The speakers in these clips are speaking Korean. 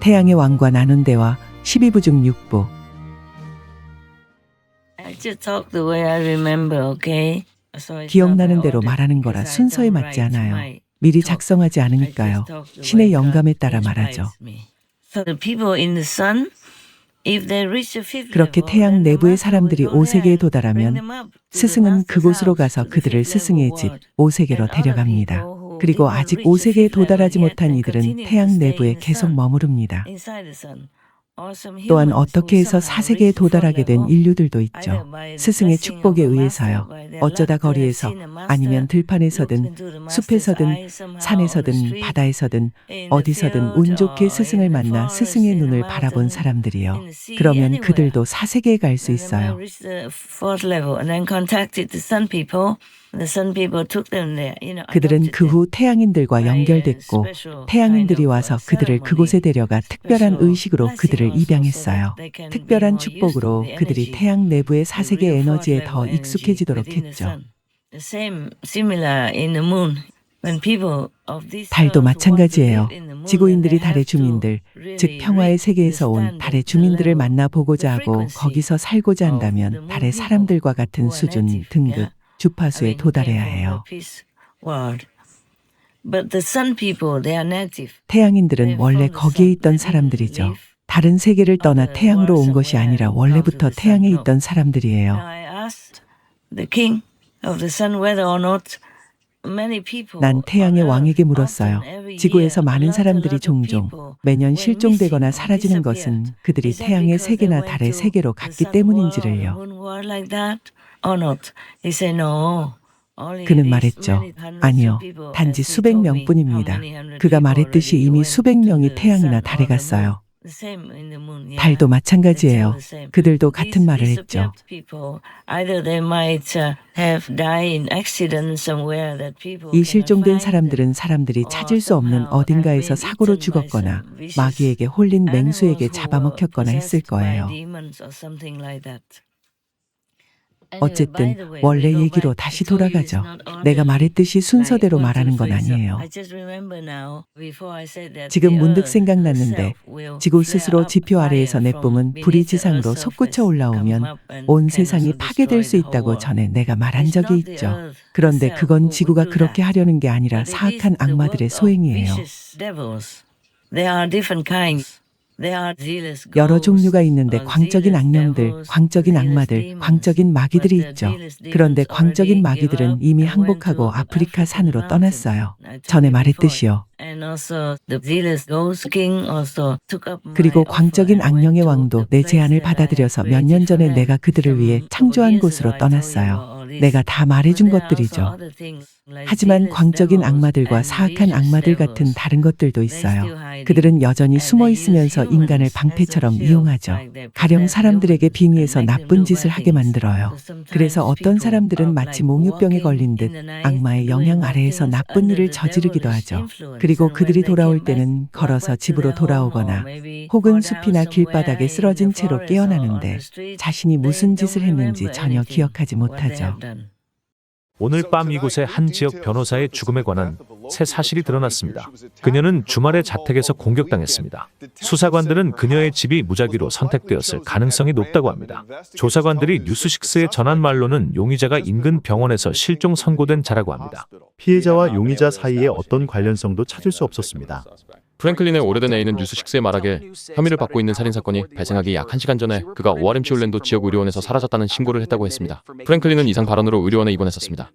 태양의 왕과 나눈 대화 12부 중 6부 I just talk the way I remember, okay? So it's 기억나는 대로 말하는 거라 because I 순서에 don't 맞지 write 않아요. my 미리 talk. 작성하지 I 않으니까요. just talk the 신의 way God 영감에 따라 말하죠. me. So the people in the sun, if they reach the fifth 그렇게 level, 태양 then the 내부의 master 사람들이 will go there 5세계에 and bring 도달하면 them up to the 스승은 master's 그곳으로 house, 가서 to the 그들을 fifth level 스승의 집 world. 5세계로 And other 데려갑니다. people 그리고 아직 reach the 5세계에 fifth level 도달하지 yet 못한 이들은 태양 내부에 계속 머무릅니다. 또한 어떻게 해서 somehow 4세계에 reach the fourth 도달하게 된 인류들도 있죠. 스승의 축복에 의해서요. 어쩌다 거리에서 아니면 들판에서든 숲에서든 산에서든 바다에서든 어디서든 운 좋게 스승을 만나 스승의 눈을 바라본 사람들이요. 그러면. 그들도 4세계에 갈 수 있어요. 그들은 그 후 태양인들과 연결됐고 태양인들이 와서 uh, 그들을 그곳에 데려가 특별한 의식으로 그들을 입양했어요. 특별한 축복으로 그들이 태양 내부의 fourth 에너지에 더 익숙해지도록 했죠. 달도 마찬가지예요. 지구인들이 달의 주민들, 즉 평화의 세계에서 온 달의 주민들을 만나보고자 하고 거기서 살고자 한다면 달의 사람들과 같은 수준, 등급? 주파수에 도달해야 해요. 태양인들은 원래 거기에. 있던 사람들이죠. 다른 세계를 떠나 태양으로 온 것이 아니라 원래부터. 태양에. 있던 사람들이에요. 난 태양의 왕에게 물었어요. 지구에서 많은 사람들이 종종 매년 실종되거나 사라지는 것은. 그들이 태양의 세계나 달의 세계로 갔기 때문인지를요. 그는 말했죠. 아니요. 단지 수백 명 뿐입니다. many hundred 그가 말했듯이 이미 수백 명이 태양이나 달에. 갔어요. 달도 마찬가지예요. 그들도 같은 말을 했죠. uh, 이 실종된 사람들은 사람들이 찾을 수 없는 어딘가에서 사고로 죽었거나 마귀에게 홀린 맹수에게 잡아먹혔거나 했을 거예요. 어쨌든 원래 얘기로. 다시 돌아가죠. 내가 말했듯이 순서대로 말하는 건 아니에요. 지금 문득 생각났는데 지구 스스로 지표 아래에서 내뿜은 불이 지상으로 솟구쳐 올라오면 온 세상이 파괴될 수 있다고. 전에 내가 말한 적이 있죠. 그런데 그건 지구가 그렇게. 하려는 게 아니라 사악한 악마들의 소행이에요. There are different kinds. 여러 종류가 있는데 광적인 악령들, 광적인 악마들. 광적인 마귀들이 있죠. 그런데 광적인 마귀들은 이미 항복하고 아프리카 산으로. 떠났어요. 전에. 말했듯이요. 그리고 광적인 악령의 왕도 내 제안을 받아들여서 몇 년 전에 내가. 그들을 위해 창조한 곳으로 떠났어요. 내가 다 말해준 것들이죠. 하지만 광적인 악마들과 사악한 악마들 같은. 다른 것들도 있어요. 그들은 여전히 숨어 있으면서 인간을 방패처럼 이용하죠. 가령 사람들에게 빙의해서 나쁜 짓을 하게. 만들어요. 그래서 어떤 사람들은 마치 몽유병에 걸린 듯 악마의 영향 아래에서 나쁜 일을 저지르기도 하죠. 그리고 그들이 돌아올 때는 걸어서 집으로 돌아오거나 혹은 숲이나 길바닥에 쓰러진 채로 깨어나는데 자신이 무슨 짓을 했는지 전혀 기억하지 못하죠. 오늘 밤 이곳의 한 지역 변호사의 죽음에 관한 새 사실이 드러났습니다. 그녀는 주말에 자택에서 공격당했습니다. 수사관들은 그녀의 집이 무작위로 선택되었을 가능성이 높다고 합니다. 조사관들이 뉴스식스에 전한 말로는 용의자가 인근 병원에서 실종 선고된 자라고 합니다. 피해자와 용의자 사이에 어떤 관련성도 찾을 수 없었습니다. 프랭클린의 오래된 애인은 뉴스식스에 말하길 혐의를 받고 있는 살인 사건이 발생하기 약 1시간 전에 그가 ORMC 올랜도 지역 의료원에서 사라졌다는 신고를 했다고 했습니다. 프랭클린은 이상 발언으로 의료원에 입원했었습니다.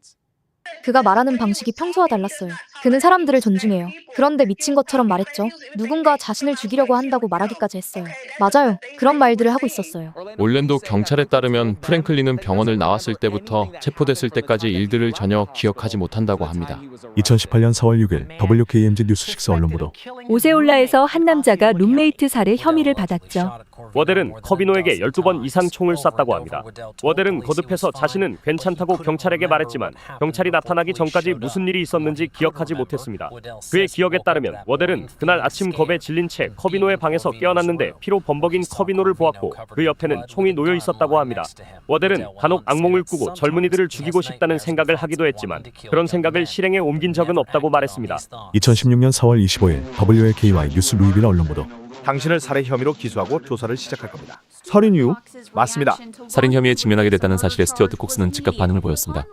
그가 말하는 방식이 평소와 달랐어요. 그는 사람들을 존중해요. 그런데 미친 것처럼 말했죠. 누군가 자신을 죽이려고 한다고 말하기까지 했어요. 맞아요. 그런 말들을 하고 있었어요. 올랜도 경찰에 따르면 프랭클린은 병원을 나왔을 때부터 체포됐을 때까지 일들을 전혀 기억하지 못한다고 합니다. 2018년 4월 6일 WKMG 뉴스 식스 언론 보도 오세올라에서 한 남자가 룸메이트 살해 혐의를 받았죠. 워델은 커비노에게 12번 이상 총을 쐈다고 합니다. 워델은 거듭해서 자신은 괜찮다고 경찰에게 말했지만 경찰이 나타나 나타나기 전까지 무슨 일이 있었는지 기억하지 못했습니다. 그의 기억에 따르면 워델은 그날 아침 겁에 질린 채 커비노의 방에서 깨어났는데 피로 범벅인 커비노를 보았고 그 옆에는 총이 놓여 있었다고 합니다. 워델은 간혹 악몽을 꾸고 젊은이들을 죽이고 싶다는 생각을 하기도 했지만 그런 생각을 실행에 옮긴 적은 없다고 말했습니다. 2016년 4월 25일 WLKY 뉴스 루이빌 언론 보도. 당신을 살해 혐의로 기소하고 조사를 시작할 겁니다. 살인 이유? 맞습니다. 살인 혐의에 직면하게 됐다는 사실에 스튜어트 콕스는 즉각 반응을 보였습니다.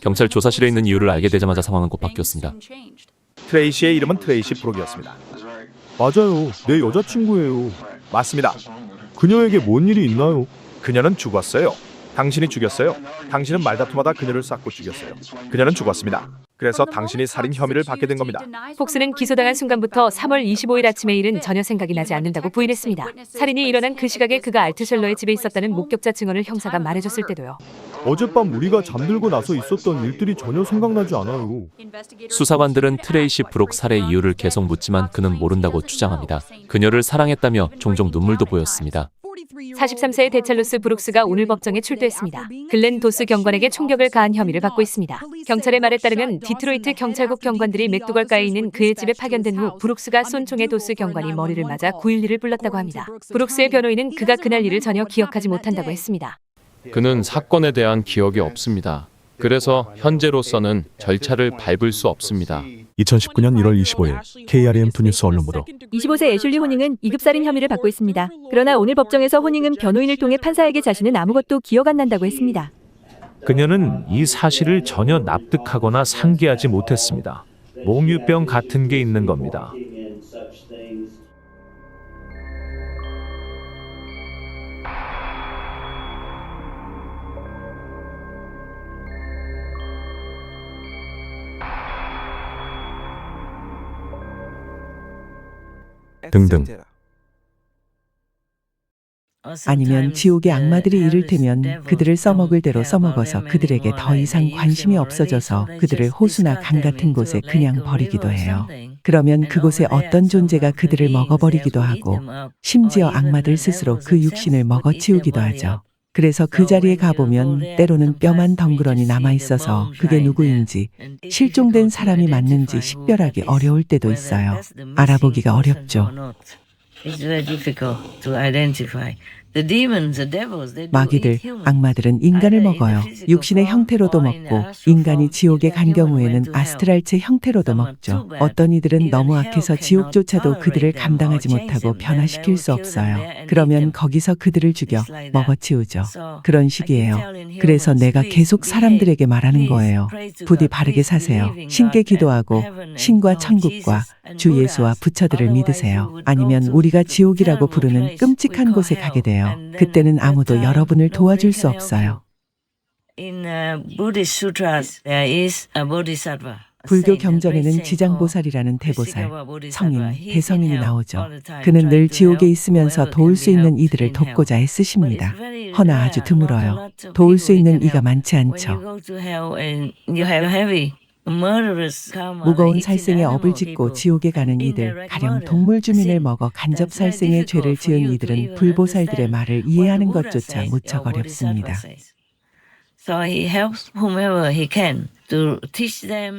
경찰 조사실에 있는 이유를 알게 되자마자 상황은 곧 바뀌었습니다. 트레이시의 이름은 트레이시 브록이었습니다. 맞아요. 내 여자친구예요. 맞습니다. 그녀에게 뭔 일이 있나요? 그녀는 죽었어요. 당신이 죽였어요. 당신은 말다툼하다 그녀를 쐈고 죽였어요. 그녀는 죽었습니다. 그래서 당신이 살인 혐의를 받게 된 겁니다. 폭스는 기소당한 순간부터 3월 25일 아침의 일은 전혀 생각이 나지 않는다고 부인했습니다. 살인이 일어난 그 시각에 그가 알트셜러의 집에 있었다는 목격자 증언을 형사가 말해줬을 때도요. 어젯밤 우리가 잠들고 나서 있었던 일들이 전혀 생각나지 않아요. 수사관들은 트레이시 브록 살해 이유를 계속 묻지만 그는 모른다고 주장합니다. 그녀를 사랑했다며 종종 눈물도 보였습니다. 43세의 데찰로스 브룩스가 오늘 법정에 출두했습니다. 글렌 도스 경관에게 총격을 가한 혐의를 받고 있습니다. 경찰의 말에 따르면 디트로이트 경찰국 경관들이 맥도걸가에 있는 그의 집에 파견된 후 브룩스가 쏜 총에 도스 경관이 머리를 맞아 911을 불렀다고 합니다. 브룩스의 변호인은 그가 그날 일을 전혀 기억하지 못한다고 했습니다. 그는 사건에 대한 기억이 없습니다. 그래서 현재로서는 절차를 밟을 수 없습니다. 2019년 1월 25일 KRM2 뉴스 언론 보도. 25세 애슐리 호닝은 2급 살인 혐의를 받고 있습니다. 그러나 오늘 법정에서 호닝은 변호인을 통해 판사에게 자신은 아무것도 기억 안 난다고 했습니다. 그녀는 이 사실을 전혀 납득하거나 상기하지 못했습니다. 몽유병 같은 게 있는 겁니다. 등등. 아니면 지옥의 악마들이 이를테면 그들을 써먹을 대로 써먹어서 그들에게 더 이상 관심이 없어져서 그들을 호수나 강 같은 곳에 그냥 버리기도 해요. 그러면 그곳에 어떤 존재가 그들을 먹어버리기도 하고 심지어 악마들 스스로 그 육신을 먹어치우기도 하죠. 그래서 그 자리에 가보면 때로는 뼈만 덩그러니 남아있어서 그게 누구인지 실종된 사람이 맞는지 식별하기 어려울 때도 있어요. 알아보기가 어렵죠. 마귀들. 악마들은 인간을 먹어요. 육신의 형태로도 먹고 인간이 지옥에 간 경우에는 아스트랄체 형태로도 먹죠. 어떤 이들은 너무 악해서 지옥조차도 그들을 감당하지 못하고 변화시킬 수 없어요. 그러면 거기서 그들을 죽여 먹어치우죠. 그런 식이에요. 그래서 내가 계속 사람들에게 말하는 거예요. 부디 바르게 사세요. 신께 기도하고 신과 천국과 주 예수와 부처들을 믿으세요. 아니면 우리가 지옥이라고 부르는 끔찍한 곳에 가게 돼요. 그때는 아무도 여러분을 도와줄 수 없어요. Uh, 불교 경전에는 지장보살이라는 대보살. 성인, 대성인이 나오죠. 그는 늘 지옥에 있으면서 도울 수 있는 이들을. 돕고자 애쓰십니다. 허나 아주 드물어요. 도울 수 있는 이가. 많지 않죠. 무거운 살생에 animal 업을 짓고 지옥에 가는 이들, 가령 동물 주민을 먹어 간접 살생의 죄를 지은 이들은 불보살들의 말을 이해하는 것조차 무척 어렵습니다.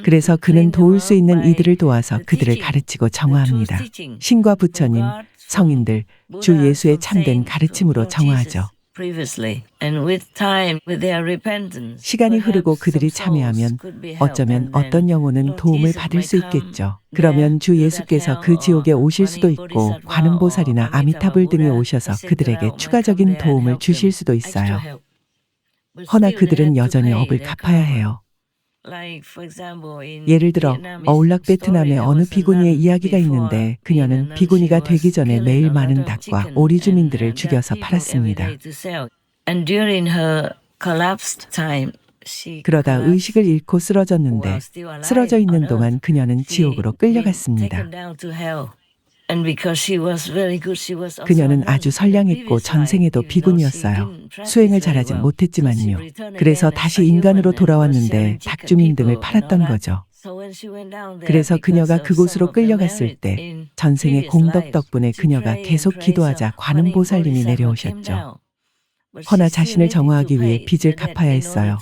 그래서 그는 도울 수 있는 이들을 도와서 그들을 가르치고 정화합니다. 신과 부처님, 성인들, 주 예수의 참된 가르침으로 정화하죠. Previously. And with time, with their repentance, 시간이 흐르고 그들이 참여하면 어쩌면 어떤 영혼은 도움을 받을 수 있겠죠. 그러면 주 예수께서 그 지옥에 오실 수도 있고 관음보살이나 아미타불 등이 오셔서. 그들에게 추가적인 도움을 주실 수도 있어요. 허나 그들은 여전히 업을 갚아야. 해요. 예를 들어 어울락 베트남의 어느 비구니의 이야기가 있는데 그녀는 비구니가 되기 전에 매일 많은 닭과 오리 주민들을 uh, 죽여서 팔았습니다. 그러다 의식을 잃고 쓰러졌는데 쓰러져 있는. 동안 그녀는 지옥으로 끌려갔습니다. 그녀는 아주 선량했고 전생에도 비군이었어요. 수행을 잘하진. 못했지만요. 그래서 다시 인간으로 돌아왔는데 닭주민 등을 팔았던. 거죠. 그래서 그녀가 그곳으로 끌려갔을 때 전생의 공덕 덕분에 그녀가 계속 기도하자 관음보살님이 내려오셨죠. 허나 자신을 정화하기 위해 빚을 갚아야 했어요.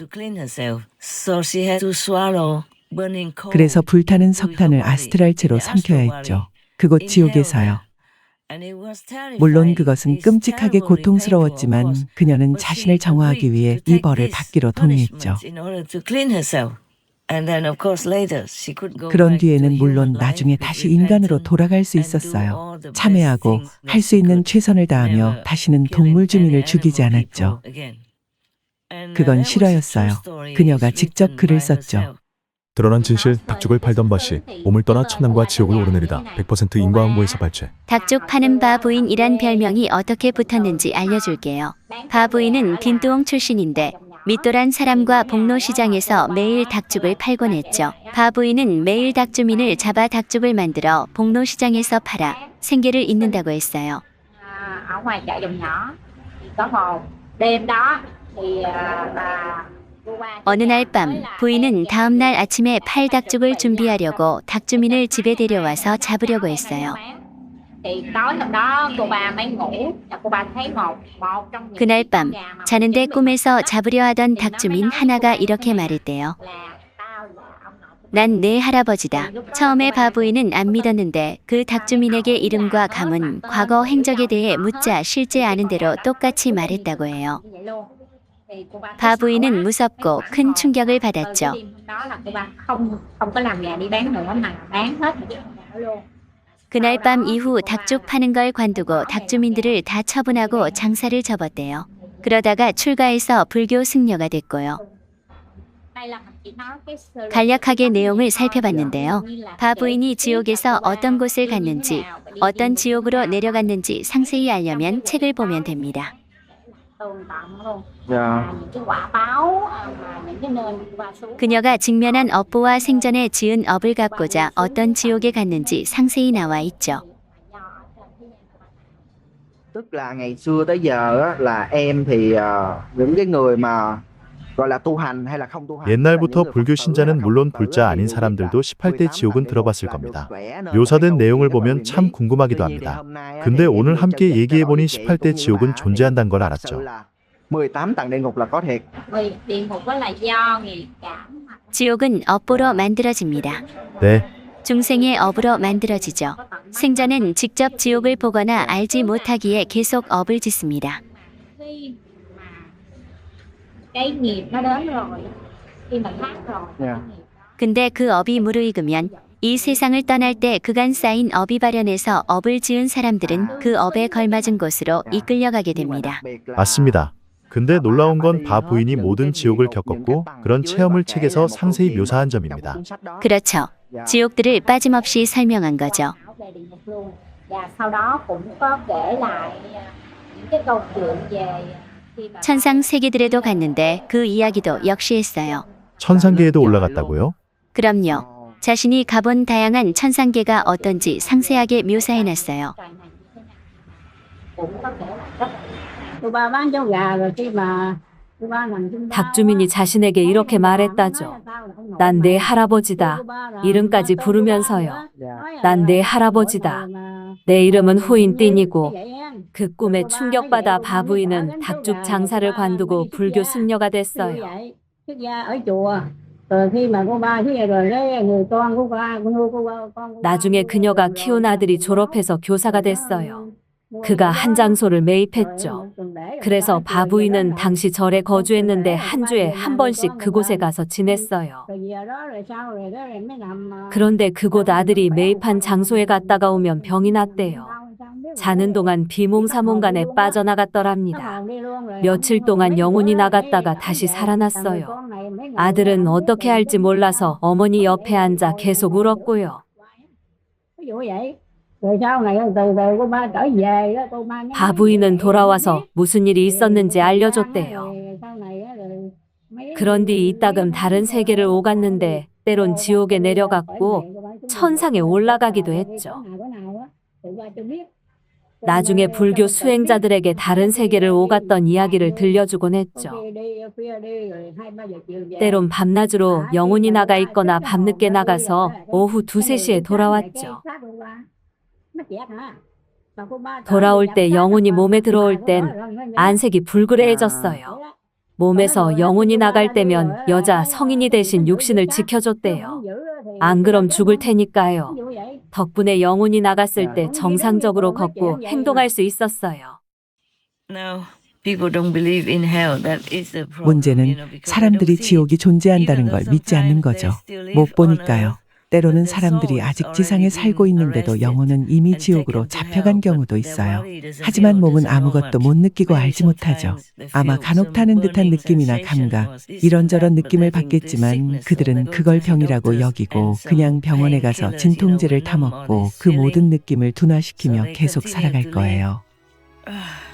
그래서 불타는 석탄을 아스트랄체로 삼켜야 했죠. 그곳 지옥에서요. 물론 그것은 끔찍하게 고통스러웠지만 그녀는 자신을 정화하기 위해 이 벌을 받기로 동의했죠. 그런 뒤에는 물론 나중에 다시 인간으로 돌아갈 수 있었어요. 참회하고 할 수 있는 최선을 다하며 다시는 동물 주민을 죽이지 않았죠. 그건 실화였어요. 그녀가 직접 글을 썼죠. 드러난 진실, 닭죽을 팔던 바씨, 몸을 떠나 천남과 지옥을 오르내리다. 100% 인과응보에서 발췌. 닭죽 파는 바부인이란 별명이 어떻게 붙었는지 알려줄게요. 바부인은 딘뚜옹 출신인데 밑돌한 사람과 복로시장에서 매일 닭죽을 팔곤 했죠. 바부인은 매일 닭주민을 잡아 닭죽을 만들어 복로시장에서 팔아 생계를 잇는다고 했어요. ở ngoài chợ dòng nhỏ thì có hồn đêm đó thì à, bà 어느 날 밤 부인은 다음 날 아침에 팔 닭죽을 준비하려고 닭주민을 집에 데려와서 잡으려고 했어요. 그날 밤 자는데 꿈에서 잡으려 하던 닭주민 하나가 이렇게 말했대요. 난 내 할아버지다. 처음에 바부인은 안 믿었는데 그 닭주민에게 이름과 가문, 과거 행적에 대해 묻자 실제 아는 대로 똑같이 말했다고 해요. 바부인은. 무섭고 큰. 충격을 받았죠. 그날 밤 이후 닭죽 파는 걸 관두고 닭주민들을 다 처분하고 장사를 접었대요. 그러다가 출가해서 불교 승려가 됐고요. 간략하게 내용을 살펴봤는데요. 바부인이 지옥에서 어떤 곳을 갔는지, 어떤 지옥으로. 내려갔는지 상세히 알려면 책을 보면 됩니다. Tồn tận luôn Dạ. là những cái quả báo à, mà những cái nơi cô ba xuống 그녀가 직면한 업보와 생전에 지은 업을 갚고자 어떤 지옥에 갔는지 상세히 나와 있죠. Tức là ngày xưa tới giờ á, là em thì ờ, những cái người mà 옛날부터 불교 신자는 물론 불자 아닌 사람들도 18대 지옥은 들어봤을 겁니다. 묘사된 내용을 보면 참 궁금하기도 합니다. 근데 오늘 함께 얘기해보니 18대 지옥은 존재한다는 걸 알았죠. 18 tầng địa ngục là có thiệt. vì địa ngục đó là do nghiệp cảm mà 지옥은 업보로 만들어집니다. 네, 중생의 업으로 만들어지죠. 생전엔 직접 지옥을 보거나 알지 못하기에 계속 업을 짓습니다. Cái nghiệp nó đến rồi khi mà thác rồi Dạ. cái nghiệp đó 근데 그 업이 무르익으면 이 세상을 떠날 때 그간 쌓인 업이 발현해서 업을 지은 사람들은 그 업에 걸맞은 곳으로 이끌려가게 됩니다. 맞습니다. 근데 놀라운 건 바 부인이 모든 지옥을 겪었고 그런 체험을 책에서 상세히 묘사한 점입니다. 그렇죠. 지옥들을 빠짐없이 설명한 거죠. bảo về địa ngục luôn và sau đó cũng có kể lại à, những cái câu chuyện về khi mà 천상 세계들에도 갔는데 그 이야기도 역시 했어요. 천상계에도 올라갔다고요? 그럼요. 자신이 가본 다양한 천상계가 어떤지 상세하게 묘사해놨어요. trại này như thế nào cũng có kể lại rất cô ba bán cháu gà rồi khi mà cô ba nằm trên 닭 주민이 자신에게 이렇게 말했다죠. 난 내 할아버지다. 이름까지 부르면서요. 난 내 할아버지다. 내 이름은 후인띵이고 그 꿈에 충격받아 바부인은 닭죽 장사를 관두고 불교 승려가 됐어요. 나중에 그녀가 키운 아들이 졸업해서 교사가 됐어요. 그가 한 장소를 매입했죠. 그래서 바부인은 당시 절에 거주했는데 한 주에 한 번씩 그곳에 가서 지냈어요. 그런데 그곳 아들이 매입한 장소에 갔다가 오면 병이 났대요. 자는 동안 비몽사몽간에 빠져나갔더랍니다. 며칠 동안 영혼이 나갔다가 다시 살아났어요. 아들은 어떻게 할지 몰라서 어머니 옆에 앉아 계속 울었고요. 바부인은 돌아와서 무슨 일이 있었는지 알려줬대요. 그런 뒤 이따금 다른 세계를 오갔는데 때론 지옥에 내려갔고 천상에 올라가기도 했죠. 나중에 불교 수행자들에게 다른 세계를 오갔던 이야기를 들려주곤 했죠. 때론 밤낮으로 영혼이 나가 있거나 밤늦게 나가서 오후 두세 시에 돌아왔죠. 돌아올 때 영혼이 몸에 들어올 땐 안색이 불그레해졌어요. 몸에서 영혼이 나갈 때면 여자 성인이 대신 육신을 지켜줬대요. 안 그럼 죽을 테니까요. 덕분에 영혼이 나갔을 때 정상적으로 걷고 행동할 수 있었어요. Now, people don't believe in hell. That is the problem, you 문제는 사람들이 지옥이 존재한다는 걸 믿지 않는 거죠. 못 보니까요. 때로는 사람들이 아직 지상에 살고 있는데도 영혼은 이미 지옥으로 잡혀간 경우도 있어요. 하지만 몸은 아무것도. 못 느끼고 알지 못하죠. 아마 간혹 타는 듯한 느낌이나 감각, 이런저런 느낌을 받겠지만 그들은 그걸 병이라고 여기고 그냥 병원에 가서 진통제를 타먹고 그. 모든 느낌을 둔화시키며 계속 살아갈. 거예요. Ah,